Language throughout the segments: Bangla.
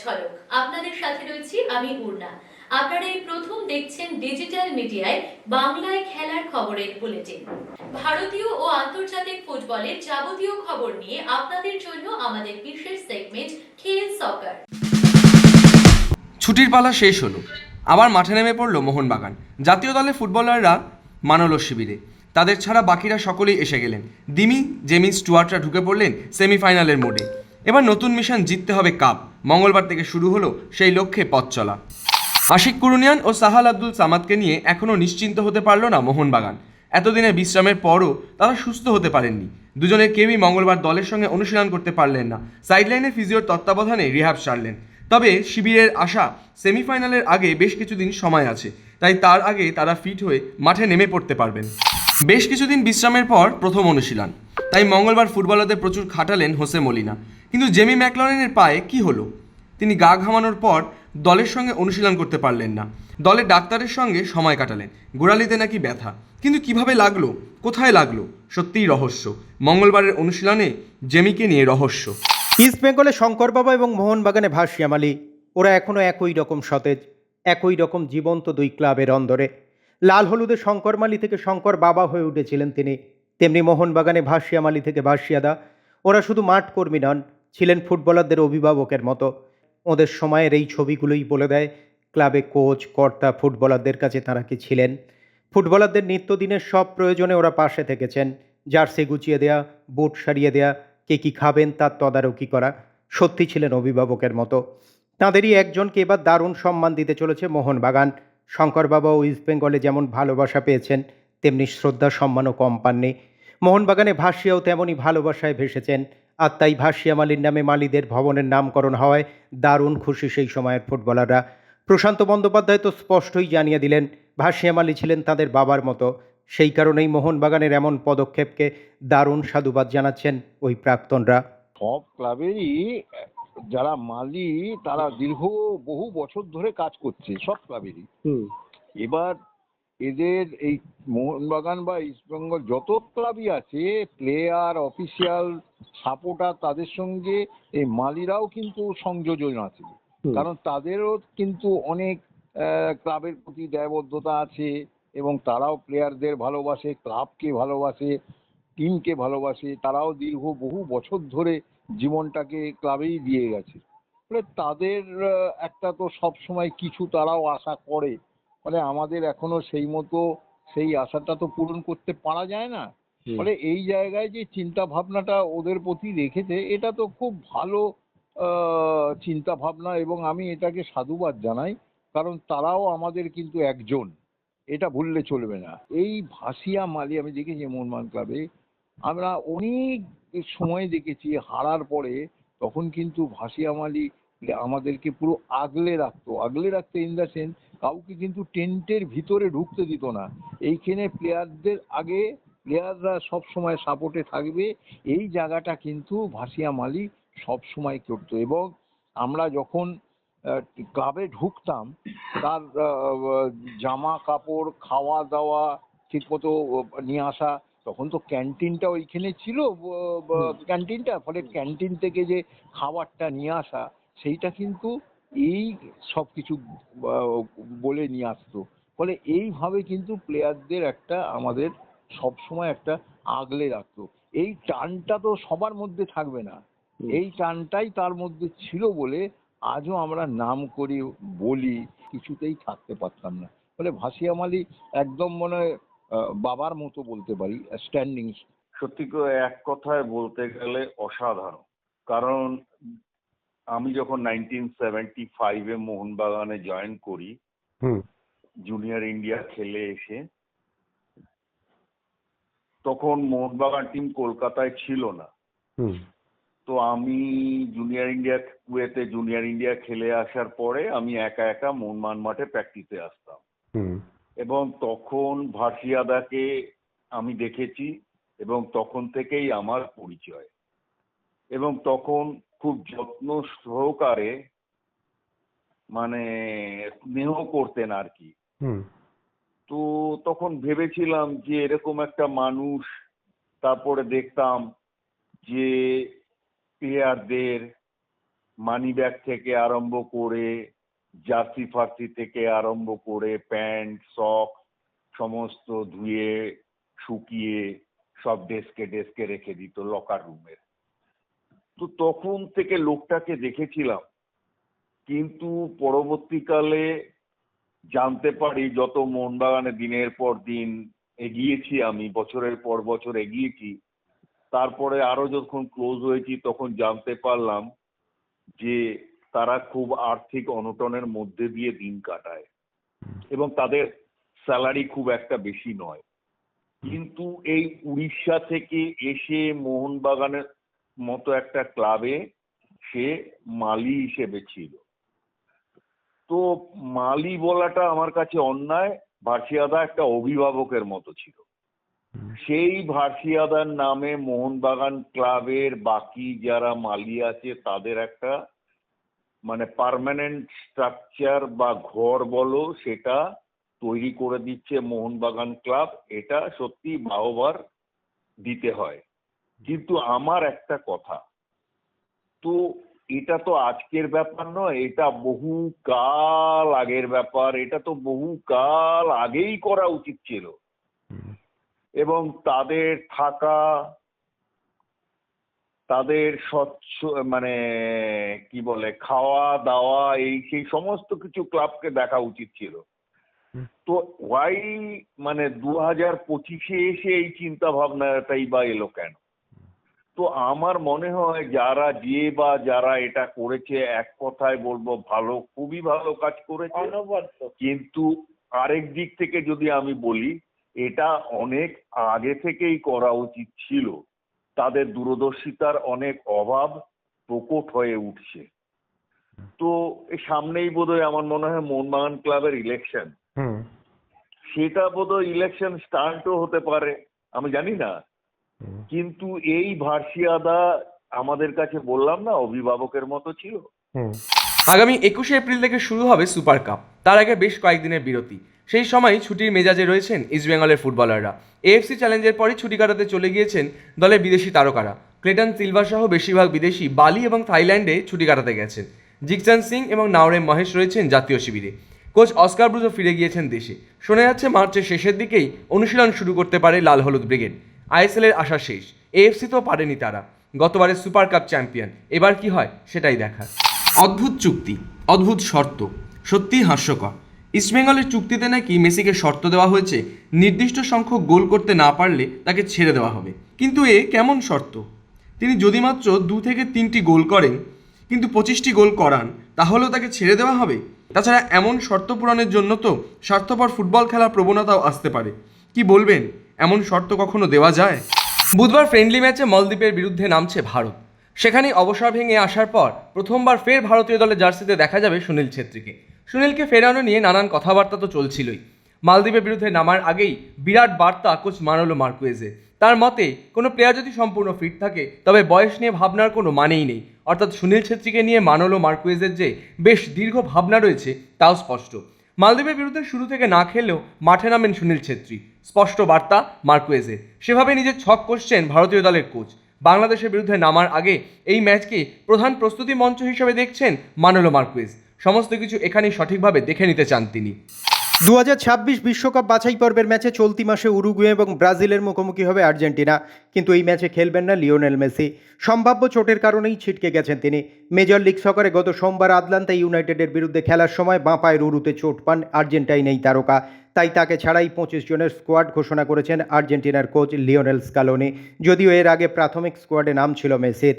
ঝলক আপনাদের সাথে রয়েছি আমি পূর্ণা আপনারা এই প্রথম দেখছেন ডিজিটাল মিডিয়ায় বাংলায় খেলার খবরের বুলেটিন। ভারতীয় ও আন্তর্জাতিক ফুটবলের যাবতীয় খবর নিয়ে আপনাদের জন্য আমাদের বিশেষ সেগমেন্ট খেল সকার ছুটির পালা শেষ হলো। আবার মাঠে নেমে পড়ল মোহনবাগান। জাতীয় দলের ফুটবলাররা মানল শিবিরে। তাদের ছাড়া বাকিরা সকলেই এসে গেলেন। দিমি, জেমি, স্টুয়ার্টরা ঢুকে পড়লেন সেমিফাইনালের মোডে। এবার নতুন মিশন জিততে হবে কাপ। মঙ্গলবার থেকে শুরু হলো সেই লক্ষ্যে পথ চলা। আশিক কুরুনিয়ান ও সাহাল আব্দুল সামাদকে নিয়ে এখনও নিশ্চিন্ত হতে পারল না মোহনবাগান। এতদিনের বিশ্রামের পরও তারা সুস্থ হতে পারেননি। দুজনের কেউই মঙ্গলবার দলের সঙ্গে অনুশীলন করতে পারলেন না। সাইডলাইনে ফিজিওর তত্ত্বাবধানে রিহাব সারলেন। তবে শিবিরের আশা, সেমিফাইনালের আগে বেশ কিছুদিন সময় আছে। তাই তার আগে তারা ফিট হয়ে মাঠে নেমে পড়তে পারবেন। বেশ কিছুদিন বিশ্রামের পর প্রথম অনুশীলন। তাই মঙ্গলবার ফুটবলারদের প্রচুর খাটালেন হোসে মলিনা। কিন্তু জেমি ম্যাকলরেনের পায়ে কি হলো? তিনি গা ঘামানোর পর দলের সঙ্গে অনুশীলন করতে পারলেন না। দলের ডাক্তারের সঙ্গে সময় কাটালেন। গোড়ালিতে নাকি ব্যথা। কিন্তু কীভাবে লাগল? কোথায় লাগল? সত্যিই রহস্য। মঙ্গলবারের অনুশীলনে জেমিকে নিয়ে রহস্য। ইস্ট বেঙ্গলে শঙ্কর বাবা এবং মোহনবাগানে ভাসিয়াম আলী ওরা এখনও একই রকম সতেজ, একই রকম জীবন্ত দুই ক্লাবের অন্দরে। লাল হলুদে শঙ্কর মালি থেকে শঙ্কর বাবা হয়ে উঠেছিলেন তিনি। তেমনি মোহনবাগানে ভাসিয়াম আলী থেকে ভাসিয়াদা ওরা শুধু মাঠ কর্মী নন ছিলেন ফুটবলারদের অভিভাবকের মতো। ওদের সময়ের এই ছবিগুলোই বলে দেয়, ক্লাবে কোচ, কর্তা, ফুটবলারদের কাছে তারা কি ছিলেন। ফুটবলারদের নিত্যদিনের সব প্রয়োজনে ওরা পাশে থেকেছেন। জার্সি গুছিয়ে দেয়া, বুট সারিয়ে দেয়া, কে কী খাবেন, তার তদারকি করা, সত্যি ছিলেন অভিভাবকের মতো। তাঁদেরই একজনকে এবার দারুণ সম্মান দিতে চলেছে মোহনবাগান। শঙ্কর বাবা ও ইস্টবেঙ্গলে যেমন ভালোবাসা পেয়েছেন, তেমনি শ্রদ্ধা সম্মানও কম পাননি। মোহনবাগানে ভাসিয়াও তেমনই ভালোবাসায় ভেসেছেন। আর তাই ভাসিয়া মালির নামে মালিদের ভবনের নামকরণ হওয়ায় দারুণ খুশি সেই সময়ের ফুটবলাররা। প্রশান্ত বন্দ্যোপাধ্যায় তো স্পষ্টই জানিয়ে দিলেন ভাসিয়া মালি ছিলেন তাদের বাবার মতো। সেই কারণেই মোহনবাগানের এমন পদক্ষেপকে দারুণ সাধুবাদ জানাচ্ছেন ওই প্রাক্তনরা। সব ক্লাবেরই যারা মালি তারা দীর্ঘ বহু বছর ধরে কাজ করছে সব ক্লাবেরই। এবার এদের এই মোহনবাগান বা ইস্টবেঙ্গল যত ক্লাবই আছে প্লেয়ার অফিসিয়াল সাপোর্টার তাদের সঙ্গে এই মালিরাও কিন্তু সংযোজন আছে। কারণ তাদেরও কিন্তু অনেক ক্লাবের প্রতি দায়বদ্ধতা আছে এবং তারাও প্লেয়ারদের ভালোবাসে ক্লাবকে ভালোবাসে টিমকে ভালোবাসে তারাও দীর্ঘ বহু বছর ধরে জীবনটাকে ক্লাবেই দিয়ে গেছে। তাদের একটা তো সব সময় কিছু তারাও আশা করে। ফলে আমাদের এখনও সেই মতো সেই আশাটা তো পূরণ করতে পারা যায় না। ফলে এই জায়গায় যে চিন্তা ভাবনাটা ওদের প্রতি রেখেছে এটা তো খুব ভালো আহ, চিন্তা ভাবনা এবং আমি এটাকে সাধুবাদ জানাই কারণ তারাও আমাদের কিন্তু একজন এটা ভুললে চলবে না। এই ভাসিয়া মালি আমি দেখেছি মোহনবাগান ক্লাবে আমরা অনেক সময় দেখেছি হারার পরে তখন কিন্তু ভাসিয়া মালি আমাদেরকে পুরো আগলে রাখতো। আগলে রাখতো ইন দ্য সেন্স কাউকে কিন্তু টেন্টের ভিতরে ঢুকতে দিত না। এইখানে প্লেয়ারদের আগে প্লেয়াররা সব সময় সাপোর্টে থাকবে। এই জায়গাটা কিন্তু ভাসিয়া মালি সব সময় করতো এবং আমরা যখন ক্লাবে ঢুকতাম তার জামা কাপড় খাওয়া দাওয়া ঠিকমতো নিয়ে আসা তখন তো ক্যান্টিনটা ওইখানে ছিল ক্যান্টিনটা ফলে ক্যান্টিন থেকে যে খাবারটা নিয়ে আসা সেইটা কিন্তু এই সব কিছু বলে নিয়ে আসতো। ফলে এইভাবে কিন্তু প্লেয়ারদের একটা আমাদের সব সময় একটা আগলে রাখতো। এই টানটা তো সবার মধ্যে থাকবে না। এই টানটাই তার মধ্যে ছিল বলে আজও আমরা নাম করি বলি কিছুতেই থাকতে পারতাম না। ফলে ভাসিয়া মালি একদম মনে হয় আহ, বাবার মতো বলতে পারি স্ট্যান্ডিং সত্যি করে এক কথায় বলতে গেলে অসাধারণ। কারণ আমি যখন নাইনটিন সেভেন্টি ফাইভে মোহনবাগানে জয়েন করি জুনিয়র ইন্ডিয়া খেলে এসে তখন মোহনবাগান টিম কলকাতায় ছিল না। তো আমি জুনিয়র ইন্ডিয়া কুয়েতে জুনিয়র ইন্ডিয়া খেলে আসার পরে আমি একা একা মোহনবাগান মাঠে প্র্যাকটিসে আসতাম। এবং তখন ভাসিয়াদাকে আমি দেখেছি এবং তখন থেকেই আমার পরিচয়। এবং তখন খুব যত্ন সহকারে মানে স্নেহ করতেন আর কি। তো তখন ভেবেছিলাম যে এরকম একটা মানুষ তারপরে দেখতাম যে প্লেয়ারদের মানি ব্যাগ থেকে আরম্ভ করে জার্সি ফার্সি থেকে আরম্ভ করে প্যান্ট সক সমস্ত ধুয়ে শুকিয়ে সব ডেস্কে ডেস্কে রেখে দিত লকার রুমের তো তখন থেকে লোকটাকে দেখেছিলাম। কিন্তু পরবর্তীকালে জানতে পারি যত মোহনবাগানে দিনের পর দিন এগিয়েছি আমি, বছরের পর বছর এগিয়েছি, তারপরে আরও যখন ক্লোজ হয়েছি তখন জানতে পারলাম যে তারা খুব আর্থিক অনটনের মধ্যে দিয়ে দিন কাটায় এবং তাদের স্যালারি খুব একটা বেশি নয়। কিন্তু এই উড়িষ্যা থেকে এসে মোহনবাগানের মতো একটা ক্লাবে সে মালি হিসেবে ছিল। তো মালি বলাটা আমার কাছে অন্যায় ভার্সিয়াদা একটা অভিভাবকের মতো ছিল। সেই ভার্সিয়াদার নামে মোহনবাগান ক্লাবের বাকি যারা মালি আছে তাদের একটা মানে পার্মানেন্ট স্ট্রাকচার বা ঘর বলো সেটা তৈরি করে দিচ্ছে মোহনবাগান ক্লাব। এটা সত্যি বাহবার দিতে হয়। কিন্তু আমার একটা কথা। তো এটা তো আজকের ব্যাপার নয় এটা বহু কাল আগের ব্যাপার এটা তো বহু কাল আগেই করা উচিত ছিল। এবং তাদের থাকা তাদের স্বচ্ছ মানে কি বলে খাওয়া দাওয়া এই সেই সমস্ত কিছু ক্লাবকে দেখা উচিত ছিল। তো ওয়াই মানে দু হাজার পঁচিশে এসে এই চিন্তা ভাবনাটাই বা এলো কেন? তো আমার মনে হয় যারা যে বা যারা এটা করেছে এক কথায় বলব ভালো খুবই ভালো কাজ করেছে। কিন্তু আরেক দিক থেকে যদি আমি বলি এটা অনেক আগে থেকেই করা উচিত ছিল। তাদের দূরদর্শিতার অনেক অভাব প্রকট হয়ে উঠছে। তো সামনেই বোধহয় আমার মনে হয় মোহনবাগান ক্লাবের ইলেকশন সেটা বোধহয় ইলেকশন স্টান্টও হতে পারে। আমি জানি না। কিন্তু এই ভার্সিয়াদা আমাদের কাছে বললাম না অভিভাবকের মতো ছিল। আগামী একুশে এপ্রিল থেকে শুরু হবে সুপার কাপ। তার আগে বেশ কয়েকদিনের বিরতি। সেই সময় ছুটির মেজাজে রয়েছেন ইস্টবেঙ্গলের ফুটবলাররা। এএফসি চ্যালেঞ্জের পরই ছুটি কাটাতে চলে গিয়েছেন দলের বিদেশি তারকারা। ক্লেটন সিলভা সহ বেশিরভাগ বিদেশি বালি এবং থাইল্যান্ডে ছুটি কাটাতে গেছেন। জিকচান সিং এবং নাওরে মহেশ রয়েছেন জাতীয় শিবিরে। কোচ অস্কার ব্রুজো ফিরে গিয়েছেন দেশে। শোনা যাচ্ছে মার্চের শেষের দিকেই অনুশীলন শুরু করতে পারে লাল হলুদ ব্রিগেড। আইএসএল এর আশা শেষ। এএফসি তো পারেনি তারা। গতবারের সুপার কাপ চ্যাম্পিয়ন। এবার কি হয় সেটাই দেখা অদ্ভুত চুক্তি, অদ্ভুত শর্ত, সত্যিই হাস্যকর। ইস্টবেঙ্গলের চুক্তিতে নাকি মেসিকে শর্ত দেওয়া হয়েছে, নির্দিষ্ট সংখ্যক গোল করতে না পারলে তাকে ছেড়ে দেওয়া হবে। কিন্তু এ কেমন শর্ত? তিনি যদি মাত্র দু থেকে তিনটি গোল করেন, কিন্তু পঁচিশটি গোল করান, তাহলেও তাকে ছেড়ে দেওয়া হবে? তাছাড়া এমন শর্ত পূরণের জন্য তো স্বার্থপর ফুটবল খেলার প্রবণতাও আসতে পারে। কি বলবেন? এমন শর্ত কখনো দেওয়া যায়? বুধবার ফ্রেন্ডলি ম্যাচে মলদ্বীপের বিরুদ্ধে নামছে ভারত। সেখানে অবসর ভেঙে আসার পর প্রথমবার ফের ভারতীয় দলের জার্সিতে দেখা যাবে সুনীল ছেত্রীকে। সুনীলকে ফেরানো নিয়ে নানান কথাবার্তা তো চলছিলই। মালদ্বীপের বিরুদ্ধে নামার আগেই বিরাট বার্তা কোচ মানলো মার্কুয়েজে। তার মতে, কোনো প্লেয়ার যদি সম্পূর্ণ ফিট থাকে, তবে বয়স নিয়ে ভাবনার কোনো মানেই নেই। অর্থাৎ সুনীল ছেত্রীকে নিয়ে মানলো মার্কুয়েজের যে বেশ দীর্ঘ ভাবনা রয়েছে, তাও স্পষ্ট। মালদ্বীপের বিরুদ্ধে শুরু থেকে না খেললেও মাঠে নামেন সুনীল ছেত্রী। স্পষ্ট বার্তা মার্কুয়েজে। সেভাবে নিজের ছক কষছেন ভারতীয় দলের কোচ। বাংলাদেশের বিরুদ্ধে নামার আগে এই ম্যাচকে প্রধান প্রস্তুতি মঞ্চ হিসেবে দেখছেন মানলো মার্কুয়েজ। সমস্ত কিছু এখানেই সঠিকভাবে দেখে নিতে চান তিনি। দু বিশ্বকাপ বাছাই পর্বের ম্যাচে চলতি মাসে উরুগুয়ে এবং ব্রাজিলের মুখোমুখি হবে আর্জেন্টিনা। কিন্তু এই ম্যাচে খেলবেন না লিওনেল মেসি। সম্ভাব্য চোটের কারণেই ছিটকে গেছেন তিনি। মেজর লিগ সকারে গত সোমবার আদলান্তা ইউনাইটেডের বিরুদ্ধে খেলার সময় বাঁ পায়ের উরুতে চোট পান আর্জেন্টাইন এই তারকা। তাই তাকে ছাড়াই পঁচিশ জনের স্কোয়াড ঘোষণা করেছেন আর্জেন্টিনার কোচ লিওনেল স্কালোনি। যদিও এর আগে প্রাথমিক স্কোয়াডে নাম ছিল মেসির।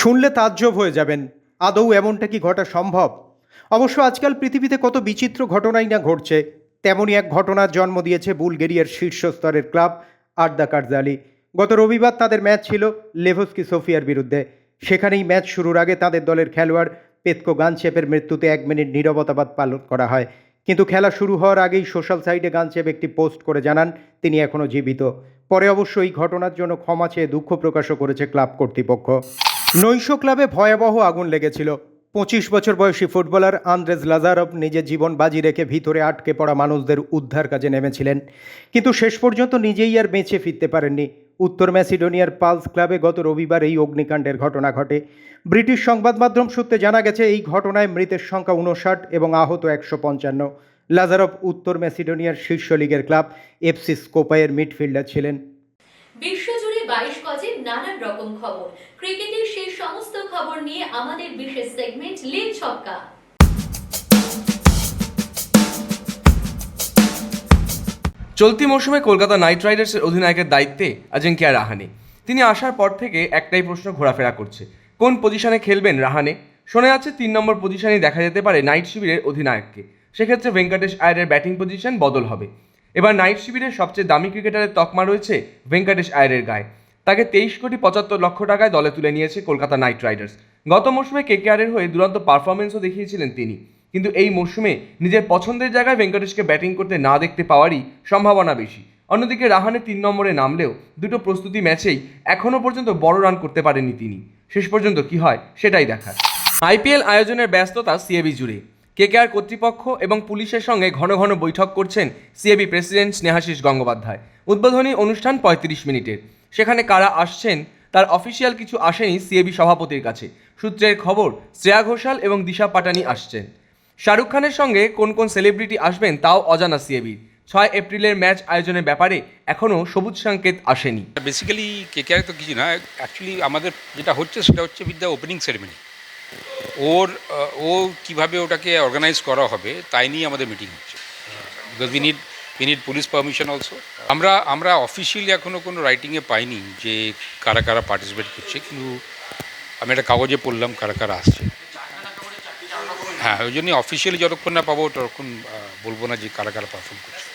শুনলে তাজ্জব হয়ে যাবেন। আদৌ এমনটা কি ঘটা সম্ভব? অবশ্য আজকাল পৃথিবীতে কত বিচিত্র ঘটনাই না ঘটছে, তেমনই এক ঘটনার জন্ম দিয়েছে বুলগেরিয়ার শীর্ষস্তরের ক্লাব আর্দা কারজালি গত রবিবার তাদের ম্যাচ ছিল লেভস্কি সোফিয়ার বিরুদ্ধে। সেখানেই ম্যাচ শুরুর আগে তাদের দলের খেলোয়াড় পেতকো গানচেপের মৃত্যুতে এক মিনিট নীরবতাবাদ পালন করা হয়। কিন্তু খেলা শুরু হওয়ার আগেই সোশ্যাল সাইটে গানচেপ একটি পোস্ট করে জানান, তিনি এখনও জীবিত। পরে অবশ্য এই ঘটনার জন্য ক্ষমা চেয়ে দুঃখ প্রকাশও করেছে ক্লাব কর্তৃপক্ষ। নৈশ ক্লাবে ভয়াবহ আগুন লেগেছিল। পঁচিশ বছর বয়সী ফুটবলার আন্দ্রেজ লাজারভ নিজের জীবন বাজি রেখে ভিতরে আটকে পড়া মানুষদের উদ্ধার কাজে নেমেছিলেন। কিন্তু শেষ পর্যন্ত নিজেই আর বেঁচে ফিরতে পারেননি। উত্তর ম্যাসিডোনিয়ার পালস ক্লাবে গত রবিবার এই অগ্নিকাণ্ডের ঘটনা ঘটে। ব্রিটিশ সংবাদ মাধ্যম সূত্রে জানা গেছে, এই ঘটনায় মৃতের সংখ্যা উনষাট এবং আহত একশো পঞ্চান্ন। লাজারভ উত্তর ম্যাসিডোনিয়ার শীর্ষ লীগের ক্লাব এফসি স্কোপায়ের মিডফিল্ডার ছিলেন। বিশ্বজুড়ে বাইশ গজে নানান রকম খবর। ক্রিকেটের সেই সমস্ত খবর নিয়ে আমাদের বিশেষ সেগমেন্ট লিগ ছক্কা। চলতি মৌসুমে কলকাতা নাইট রাইডার্সের অধিনায়কের দায়িত্বে অজিঙ্ক্য রাহানে। তিনি আসার পর থেকে একটাই প্রশ্ন ঘোরাফেরা করছে। কোন পজিশনে খেলবেন রাহানে? শোনা যাচ্ছে তিন নম্বর পজিশনেই দেখা যেতে পারে নাইট শিবিরের অধিনায়ককে। সেক্ষেত্রে ভেঙ্কটেশ আয়ারের ব্যাটিং পজিশন বদল হবে। এবার নাইট শিবিরের সবচেয়ে দামি ক্রিকেটারের তকমা রয়েছে ভেঙ্কটেশ আয়ারের গায়ে। তাকে তেইশ কোটি পঁচাত্তর লক্ষ টাকায় দলে তুলে নিয়েছে কলকাতা নাইট রাইডার্স। গত মৌসুমে কেকেআরের হয়ে দুরন্ত পারফরমেন্সও দেখিয়েছিলেন তিনি। কিন্তু এই মৌসুমে নিজের পছন্দের জায়গায় ভেঙ্কটেশকে ব্যাটিং করতে না দেখতে পাওয়ারই সম্ভাবনা বেশি। অন্যদিকে রাহানে তিন নম্বরে নামলেও দুটো প্রস্তুতি ম্যাচেই এখনও পর্যন্ত বড় রান করতে পারেননি তিনি। শেষ পর্যন্ত কি হয় সেটাই দেখার। আইপিএল আয়োজনের ব্যস্ততা সিএবি জুড়ে। কেকেআর কর্তৃপক্ষ এবং পুলিশের সঙ্গে ঘন ঘন বৈঠক করছেন সিএবি প্রেসিডেন্ট স্নেহাশিস গঙ্গোপাধ্যায়। উদ্বোধনী অনুষ্ঠান পঁয়ত্রিশ মিনিটের। সেখানে কারা আসছেন, তার অফিসিয়াল কিছু আসেনি সিএবি সভাপতির কাছে। সূত্রের খবর, শ্রেয়া ঘোষাল এবং দিশা পাটানি আসছেন। শাহরুখ খানের সঙ্গে কোন কোন সেলিব্রিটি আসবেন তাও অজানা সিএবির ছয় এপ্রিলের ম্যাচ আয়োজনের ব্যাপারে এখনও সবুজ সংকেত আসেনি। বেসিক্যালি কেকেআর তো কিছু না অ্যাকচুয়ালি আমাদের যেটা হচ্ছে সেটা হচ্ছে উইথ দ্য ওপেনিং সেরেমনি ওর ও কীভাবে ওটাকে অর্গানাইজ করা হবে, তাই নিয়ে আমাদের মিটিং হচ্ছে। Because we need we need police permission also আমরা আমরা অফিসিয়ালি এখনও কোনো রাইটিংয়ে পাইনি যে কারা কারা পার্টিসিপেট করছে, কিন্তু আমি একটা কাগজে পড়লাম কারা কারা আসছে। হ্যাঁ ওই জন্যই অফিসিয়ালি যতক্ষণ না পাবো ততক্ষণ বলব না যে কারা কারা পারফর্ম করছে।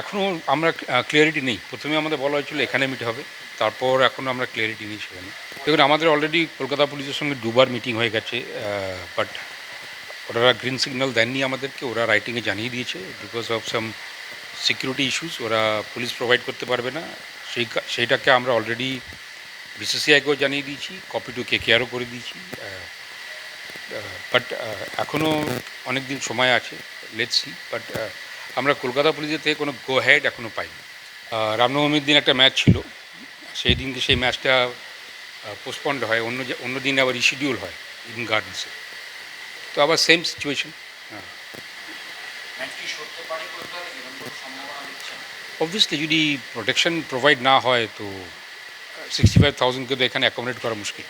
এখনও আমরা ক্লিয়ারিটি নেই। প্রথমে আমাদের বলা হয়েছিল এখানে মিট হবে, তারপর এখনও আমরা ক্লিয়ারিটি নেই সেখানে। দেখুন, আমাদের অলরেডি কলকাতা পুলিশের সঙ্গে দুবার মিটিং হয়ে গেছে বাট ওরা গ্রিন সিগন্যাল দেননি আমাদেরকে, ওরা রাইটিংয়ে জানিয়ে দিয়েছে because of some security issues ওরা পুলিশ প্রোভাইড করতে পারবে না। সেই সেইটাকে আমরা অলরেডি বিসিসিআইকেও জানিয়ে দিয়েছি কপি টু কে কেয়ারও করে দিয়েছি। বাট এখনও অনেক দিন সময় আছে লেটস সি বাট আমরা কলকাতা পুলিশের থেকে কোনো গো হেড এখনও পাইনি। রামনবমীর দিন একটা ম্যাচ ছিল, সেই দিনকে সেই ম্যাচটা পোস্টপন্ড হয়, অন্য অন্য দিন আবার রিশিডিউল হয় ইডেন গার্ডেন্সে তো আবার সেম সিচুয়েশন হ্যাঁ অবভিয়াসলি যদি প্রোটেকশন প্রোভাইড না হয় তো সিক্সটি ফাইভ থাউজেন্ডকে তো এখানে অ্যাকোমোডেট করা মুশকিল।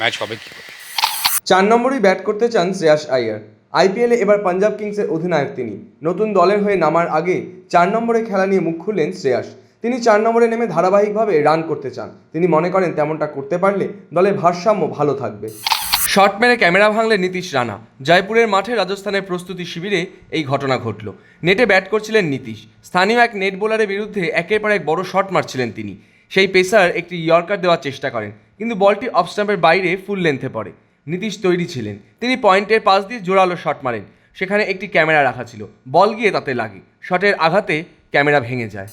ম্যাচ হবে কী করে? চার নম্বরেই ব্যাট করতে চান শ্রেয়াস আইয়ার। আইপিএলে এবার পাঞ্জাব কিংসের অধিনায়ক তিনি। নতুন দলের হয়ে নামার আগে চার নম্বরে খেলা নিয়ে মুখ খুললেন শ্রেয়াস। তিনি চার নম্বরে নেমে ধারাবাহিকভাবে রান করতে চান। তিনি মনে করেন তেমনটা করতে পারলে দলের ভারসাম্য ভালো থাকবে। শট মেরে ক্যামেরা ভাঙলেন নীতিশ রানা। জয়পুরের মাঠে রাজস্থানের প্রস্তুতি শিবিরে এই ঘটনা ঘটল। নেটে ব্যাট করছিলেন নীতিশ। স্থানীয় এক নেট বোলারের বিরুদ্ধে একের পর এক বড় শট মারছিলেন তিনি। সেই পেসার একটি ইয়র্কার দেওয়ার চেষ্টা করেন, কিন্তু বলটি অফ স্টাম্পের বাইরে ফুল লেন্থে পড়ে। নীতিশ তৈরি ছিলেন। তিনি পয়েন্টের পাশ দিয়ে জোরালো শট মারেন। সেখানে একটি ক্যামেরা রাখা ছিল। বল গিয়ে তাতে লাগে। শটের আঘাতে ক্যামেরা ভেঙে যায়।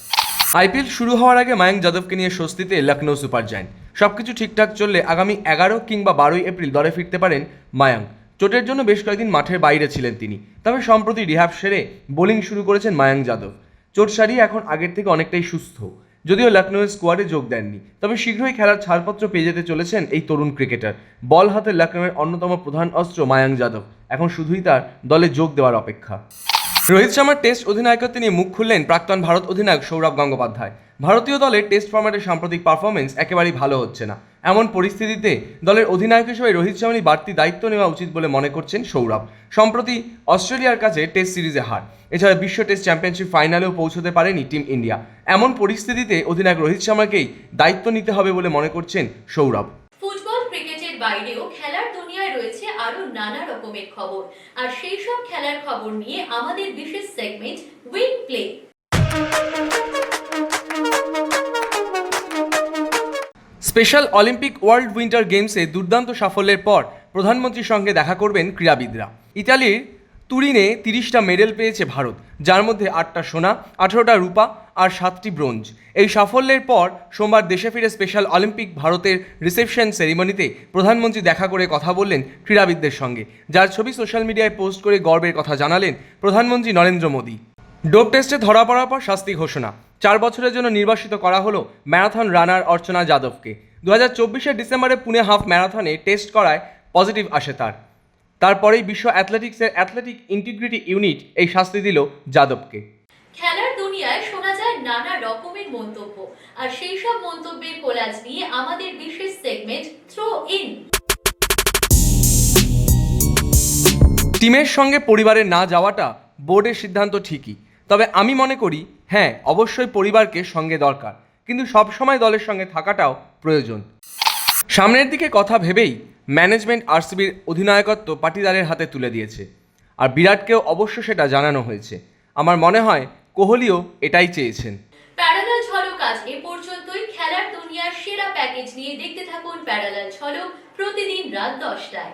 আইপিএল শুরু হওয়ার আগে মায়াঙ্ক যাদবকে নিয়ে স্বস্তিতে লখনৌ সুপার জায়ান্ট। সব কিছু ঠিকঠাক চললে আগামী এগারো কিংবা বারোই এপ্রিল দলে ফিরতে পারেন মায়াঙ্ক। চোটের জন্য বেশ কয়েকদিন মাঠের বাইরে ছিলেন তিনি। তবে সম্প্রতি রিহাব সেরে বোলিং শুরু করেছেন মায়াঙ্ক যাদব। চোট সারিয়ে এখন আগের থেকে অনেকটাই সুস্থ। যদিও লখনৌয়ের স্কোয়াডে যোগ দেননি। তবে শীঘ্রই খেলার ছাড়পত্র পেয়ে যেতে চলেছেন এই তরুণ ক্রিকেটার। বল হাতে লখনৌয়ের অন্যতম প্রধান অস্ত্র মায়াঙ্ক যাদব। এখন শুধুই তার দলে যোগ দেওয়ার অপেক্ষা। রোহিত শর্মার টেস্ট অধিনায়কত্ব নিয়ে মুখ খুললেন প্রাক্তন ভারত অধিনায়ক সৌরভ গঙ্গোপাধ্যায়। ভারতীয় দলের টেস্ট ফরম্যাটের সাম্প্রতিক পারফরমেন্স একেবারেই ভালো হচ্ছে না। এমন পরিস্থিতিতে দলের অধিনায়ক হিসেবে রোহিত শর্মারই বাড়তি দায়িত্ব নেওয়া উচিত বলে মনে করছেন সৌরভ। সম্প্রতি অস্ট্রেলিয়ার কাছে টেস্ট সিরিজে হার। এছাড়া বিশ্ব টেস্ট চ্যাম্পিয়নশিপ ফাইনালেও পৌঁছতে পারেনি টিম ইন্ডিয়া। এমন পরিস্থিতিতে অধিনায়ক রোহিত শর্মাকেই দায়িত্ব নিতে হবে বলে মনে করছেন সৌরভ। ফুটবল ক্রিকেটের বাইরেও আরও নানা রকমের খবর। আর সেই সব খেলার খবর নিয়ে আমাদের বিশেষ segment win play Special Olympic World Winter গেমসে দুর্দান্ত সাফল্যের পর প্রধানমন্ত্রীর সঙ্গে দেখা করবেন ক্রীড়াবিদরা। ইতালির তুরিনে তিরিশটা মেডেল পেয়েছে ভারত, যার মধ্যে আটটা সোনা, আঠেরোটা রূপা আর সাতটি ব্রোঞ্জ। এই সাফল্যের পর সোমবার দেশে ফিরে স্পেশাল অলিম্পিক ভারতের রিসেপশন সেরিমনিতে প্রধানমন্ত্রী দেখা করে কথা বললেন ক্রীড়াবিদদের সঙ্গে, যার ছবি সোশ্যাল মিডিয়ায় পোস্ট করে গর্বের কথা জানালেন প্রধানমন্ত্রী নরেন্দ্র মোদী। ডোপ টেস্টে ধরা পড়ার পর শাস্তি ঘোষণা, চার বছরের জন্য নির্বাসিত করা হলো ম্যারাথন রানার অর্চনা যাদবকে। দু হাজার চব্বিশের ডিসেম্বরে পুনে হাফ ম্যারাথনে টেস্ট করায় পজিটিভ আসে তার। তারপরেই বিশ্ব অ্যাথলেটিক্সের অ্যাথলেটিক ইন্টিগ্রিটি ইউনিট এই শাস্তি দিল যাদবকে। খেলার দুনিয়ায় শোনা যায় নানা রকমের মন্তব্য আর সেই সব মন্তব্যের কোলাজ নিয়ে আমাদের বিশেষ সেগমেন্ট থ্রো ইন টিমের সঙ্গে পরিবারে না যাওয়াটা বোর্ডের সিদ্ধান্ত ঠিকই তবে আমি মনে করি হ্যাঁ অবশ্যই পরিবারকে সঙ্গে দরকার কিন্তু সবসময় দলের সঙ্গে থাকাটাও প্রয়োজন। সামনের দিকে কথা ভেবেই ম্যানেজমেন্ট আরসিবির অধিনায়কত্ব পাটিদারের হাতে তুলে দিয়েছে। আর বিরাটকেও অবশ্য সেটা জানানো হয়েছে। আমার মনে হয় কোহলিও এটাই চেয়েছেন। প্যারালাল ঝলক আজ এ পর্যন্তই। খেলার দুনিয়ার সেরা প্যাকেজ নিয়ে দেখতে থাকুন প্যারালাল ঝলক প্রতিদিন রাত দশটায়।